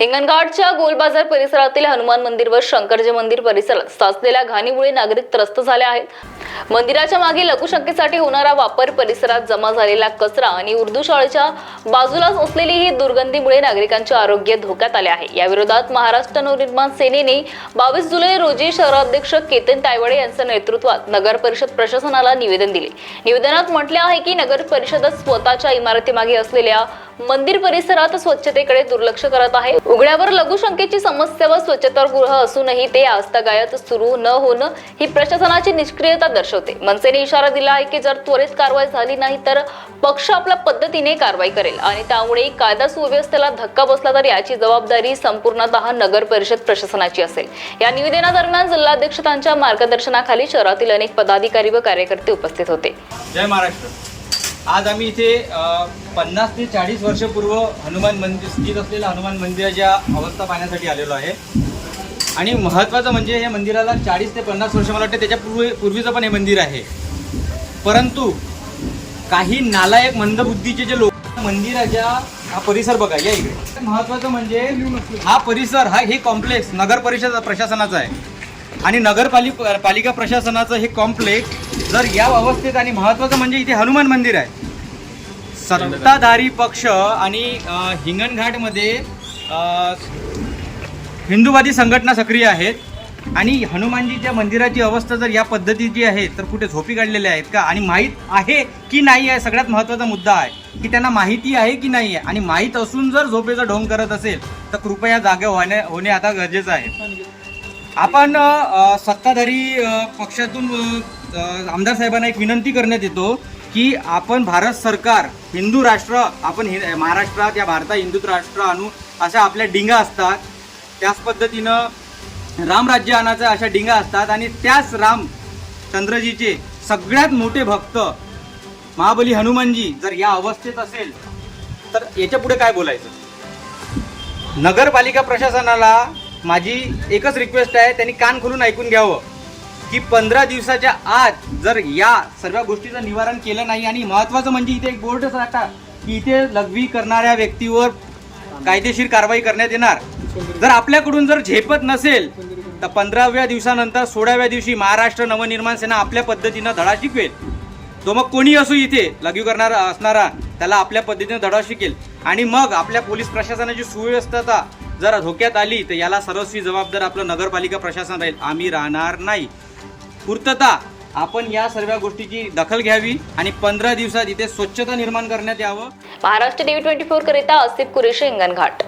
हिंगणघाटच्या गोलबाजार परिसरातील हनुमान मंदिर व शंकरजी मंदिर परिसरात साचलेल्या घाणीमुळे नागरिक त्रस्त झाले आहेत. मंदिराच्या मागे लघुशंकेसाठी होणारा वापर परिसरात जमा झालेला कचरा आणि उर्दू शाळेच्या बाजूलाच असलेली ही दुर्गंधीमुळे नागरिकांचे आरोग्य धोक्यात आले आहे. या विरोधात महाराष्ट्र नवनिर्माण सेनेने बावीस जुलै रोजी शहराध्यक्ष केतन तायवडे यांच्या नेतृत्वात नगर परिषद प्रशासनाला निवेदन दिले. निवेदनात म्हटले आहे की नगर परिषदच स्वतःच्या इमारतीमागे असलेल्या मंदिर परिसरात स्वच्छतेकडे दुर्लक्ष करत आहे. उघड्यावर लघुशंकेची समस्या व स्वच्छतागृह असूनही ते आस्थागायत सुरू न होणं ही प्रशासनाची निष्क्रियता दर्शवते. मनसेने इशारा दिला आहे की जर त्वरित कारवाई झाली नाही तर पक्ष आपल्या पद्धतीने कारवाई करेल आणि त्यामुळे कायदा सुव्यवस्थेला धक्का बसला तर याची जबाबदारी संपूर्णतः नगर परिषद प्रशासनाची असेल. या निवेदनादरम्यान जिल्हाध्यक्षांच्या मार्गदर्शनाखाली शहरातील अनेक पदाधिकारी व कार्यकर्ते उपस्थित होते. जय महाराष्ट्र. आज आम्ही इथे पन्नास ते चाळीस वर्षपूर्व हनुमान मंदिर स्थित असलेल्या हनुमान मंदिराच्या अवस्था पाहण्यासाठी आलेलो आहे. आणि महत्त्वाचं म्हणजे या मंदिराला चाळीस ते पन्नास वर्ष मला वाटतं त्याच्या पूर्वी पूर्वीचं पण हे मंदिर आहे. परंतु काही नालायक मंदबुद्धीचे जे लोक मंदिराच्या हा परिसर बघा या इकडे. महत्त्वाचं म्हणजे हा परिसर हा हे कॉम्प्लेक्स नगर परिषद प्रशासनाचा आहे. आणि नगरपालिक पालिका प्रशासनाचं हे कॉम्प्लेक्स जर या अवस्थेत आणि महत्त्वाचं म्हणजे इथे हनुमान मंदिर आहे. सत्ताधारी पक्ष आणि हिंगणघाटमध्ये हिंदूवादी संघटना सक्रिय आहेत. आणि हनुमानजीच्या मंदिराची अवस्था जर या पद्धतीची आहे तर कुठे झोपी काढलेल्या आहेत का? आणि माहीत आहे की नाही आहे? सगळ्यात महत्त्वाचा मुद्दा आहे की त्यांना माहिती आहे की नाही आहे? आणि माहीत असून जर झोपेचा ढोंग करत असेल तर कृपया जागे होणे होणे आता गरजेचं आहे. आपण सत्ताधारी पक्षातून आमदार साहेबांना एक विनंती करण्यात येतो की आपण भारत सरकार हिंदू राष्ट्र आपण हि महाराष्ट्रात या भारतात हिंदू राष्ट्र आणू अशा आपल्या डिंगा असतात. त्याच पद्धतीनं रामराज्य आणायचं अशा डिंगा असतात आणि त्याच राम चंद्रजीचे सगळ्यात मोठे भक्त महाबली हनुमानजी जर या अवस्थेत असेल तर याच्यापुढे काय बोलायचं? नगरपालिका प्रशासनाला माझी एकच रिक्वेस्ट आहे त्यांनी कान खोलून ऐकून घ्यावं. की पंधरा दिवसाच्या आत जर या सर्व गोष्टीचं निवारण केलं नाही आणि महत्त्वाचं म्हणजे इथे एक बोर्डच राहता की इथे लघवी करणाऱ्या व्यक्तीवर कायदेशीर कारवाई करण्यात येणार. जर आपल्याकडून जर झेपत नसेल तर पंधराव्या दिवसानंतर सोळाव्या दिवशी महाराष्ट्र नवनिर्माण सेना आपल्या पद्धतीनं धडा शिकवेल. तो मग कोणी असू इथे लघवी करणारा असणारा त्याला आपल्या पद्धतीनं धडा शिकेल. आणि मग आपल्या पोलीस प्रशासनाची सुव्यवस्था जर धोक्यात आली तर याला सर्वस्वी जबाबदार आपलं नगरपालिका प्रशासन राहील. आम्ही राहणार नाही. पूर्तता. आपण या सर्व गोष्टीची दखल घ्यावी आणि पंधरा दिवसात इथे स्वच्छता निर्माण करण्यात यावं. महाराष्ट्र टीव्ही ट्वेंटी फोर करिता आसिफ कुरेशी हिंगणघाट